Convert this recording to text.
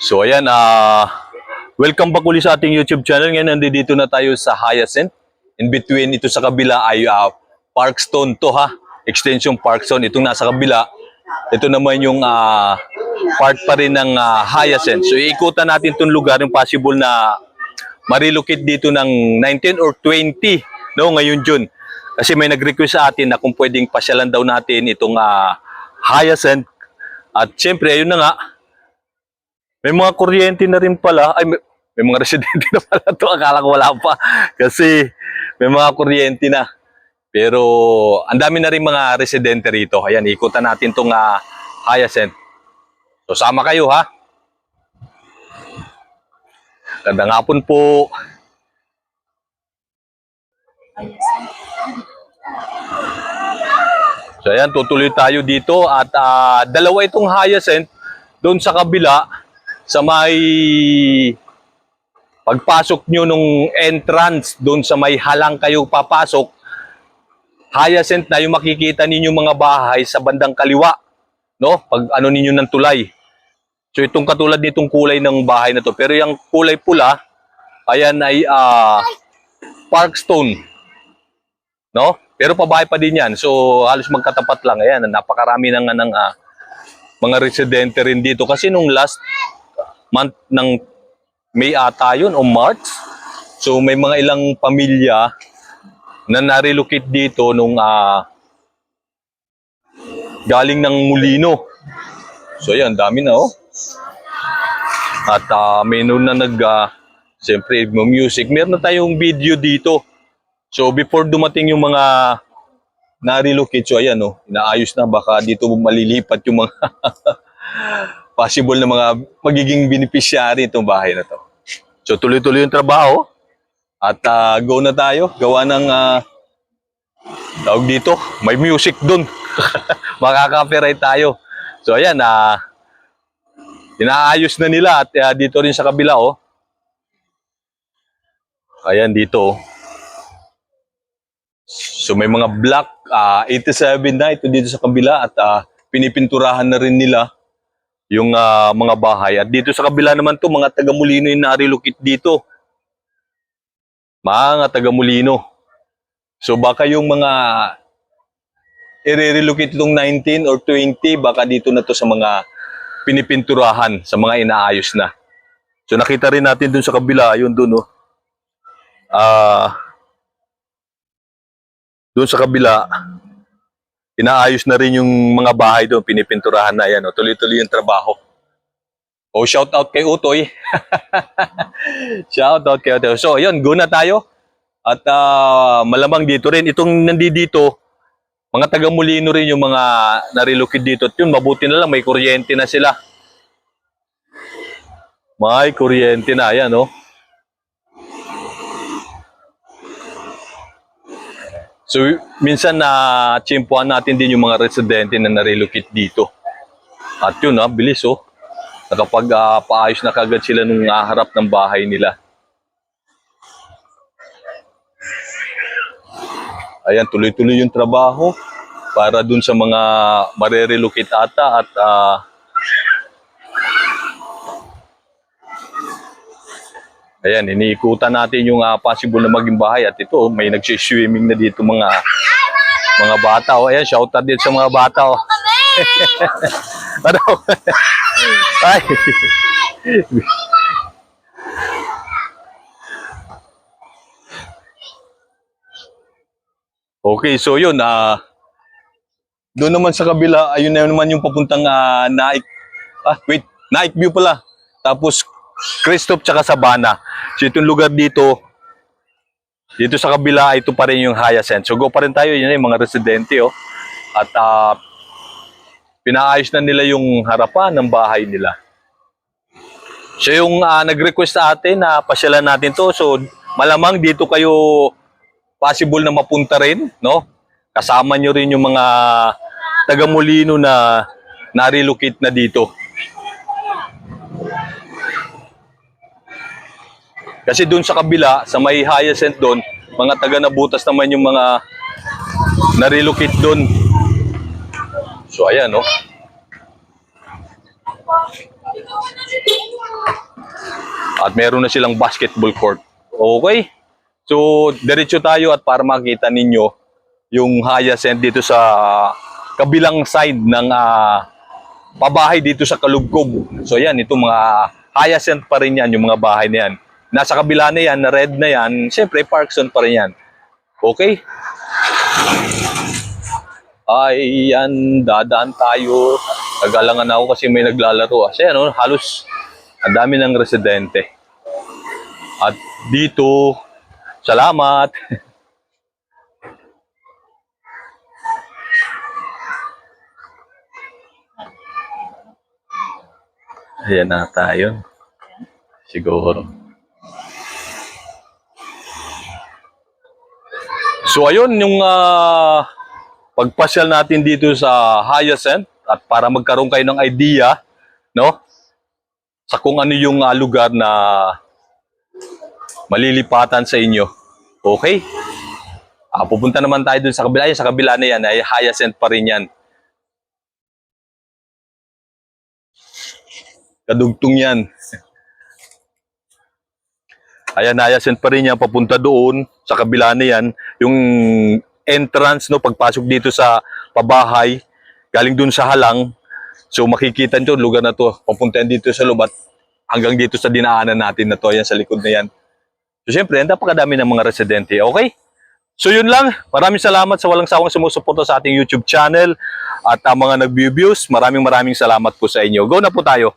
So ayan, ah welcome back ulit sa ating YouTube channel. Ngayon nandito na tayo sa Hyacinth. In between ito sa kabila ay ah, Parkstone to ha. Extension Parkstone. Itong nasa kabila, ito naman yung ah, part pa rin ng ah, Hyacinth. So iikutan natin itong lugar yung possible na marilocate dito ng 19 or 20 no ngayon June. Kasi may nag-request sa atin na kung pwedeng pasyalan daw natin itong ah, Hyacinth. At syempre, ayun na nga, may mga kuryente na rin pala. Ay, may, may mga residente na pala to. Akala ko wala pa. Kasi may mga kuryente na. Pero ang dami na rin mga residente rito. Ayan, ikutan natin tong uh, Hyacinth. So sama kayo ha. Gandang hapon po. So ayan, tutuloy tayo dito at ah, dalawa itong hyacinth doon sa kabila sa may pagpasok nyo nung entrance doon sa may halang kayo papasok hyacinth na yung makikita ninyo mga bahay sa bandang kaliwa no pag ano ninyo ng tulay so itong katulad nitong kulay ng bahay na to pero yung kulay pula ayan ay ah, parkstone no pero pabahay pa din yan. So halos magkatapat lang. Ayan, napakarami ng, ng ah, mga residente rin dito. Kasi nung last month ng May ata yun o March. So may mga ilang pamilya na narilocate dito nung ah, galing ng Mulino. So ayan, dami na oh. At ah, may noon na nag, uh, siyempre, music. Meron na tayong video dito. So before dumating yung mga na-relocate, so ayan oh, inaayos na baka dito malilipat yung mga possible na mga magiging beneficiary itong bahay na to. So tuloy-tuloy yung trabaho at ah, go na tayo. Gawa ng ah, tawag dito, may music dun. Makaka-copyright tayo. So ayan, ah, inaayos na nila at ah, dito rin sa kabila oh. Ayan dito oh. So may mga black ah, 87 na ito dito sa kabila at ah, pinipinturahan na rin nila yung ah, mga bahay. At dito sa kabila naman to mga taga Molino yung narilocate dito. Mga taga Molino. So baka yung mga i-relocate itong 19 or 20 baka dito na to sa mga pinipinturahan sa mga inaayos na. So nakita rin natin dun sa kabila, yun dun oh. Ah doon sa kabila, inaayos na rin yung mga bahay doon, pinipinturahan na yan. O, tuloy-tuloy yung trabaho. O, shout out kay Utoy. shout out kay Utoy. So, yun, go na tayo. At ah, malamang dito rin, itong nandito, mga taga Molino rin yung mga narilocate dito. At yun, mabuti na lang, may kuryente na sila. May kuryente na, yan, oh. So, minsan na chimpuan natin din yung mga residente na narilocate dito. At yun, ah, bilis oh. Nakapag-paayos na kagad sila nung ah, harap ng bahay nila. Ayan, tuloy-tuloy yung trabaho para dun sa mga marerelocate ata at ah, Ayan, iniikutan natin yung ah, possible na maging bahay at ito, may nagsiswimming na dito mga mga bata. Oh. Ayan, shout out din sa mga bata. Oh. ano? Ay. okay, so yun, ah, doon naman sa kabila, ayun na naman yung papuntang ah, Naik, ah, wait, Naik View pala. Tapos, Christoph tsaka Sabana. So itong lugar dito, dito sa kabila, ito pa rin yung Hyacinth. So go pa rin tayo, yun yung mga residente oh. At ah, pinaayos na nila yung harapan ng bahay nila. So yung ah, nag-request sa atin na pasyalan natin to, so malamang dito kayo possible na mapunta rin, no? Kasama nyo rin yung mga taga Molino na na-relocate na dito. Kasi doon sa kabila, sa may hyacinth doon, mga taga nabutas naman yung mga na-relocate doon. So ayan, no? At meron na silang basketball court. Okay? So, diretso tayo at para makita ninyo yung hyacinth dito sa kabilang side ng ah, pabahay dito sa Kalugkog. So yan, itong mga hyacinth pa rin yan, yung mga bahay na yan. Nasa kabila na yan, na red na yan, syempre Parkson pa rin yan. Okay? Ay, yan, dadaan tayo. Nagalangan ako kasi may naglalaro. Kasi ano, halos ang dami ng residente. At dito, salamat. Ayan na tayo. Siguro. So ayun, yung ah, pagpasyal natin dito sa Hyacinth at para magkaroon kayo ng idea, no? Sa kung ano yung ah, lugar na malilipatan sa inyo. Okay? Ah, pupunta naman tayo dun sa kabila. Yan, sa kabila na yan, ay Hyacinth pa rin yan. Kadugtong yan. Ayan, Hyacinth pa rin yan, papunta doon, sa kabila na yan. Yung entrance, no, pagpasok dito sa pabahay, galing dun sa halang. So makikita nyo, lugar na to, papunta dito sa lubat, hanggang dito sa dinaanan natin na to, yan sa likod na yan. So syempre, napakadami ng mga residente, okay? So yun lang, maraming salamat sa walang sawang sumusuporta sa ating YouTube channel at ang mga nag-views, maraming maraming salamat po sa inyo. Go na po tayo!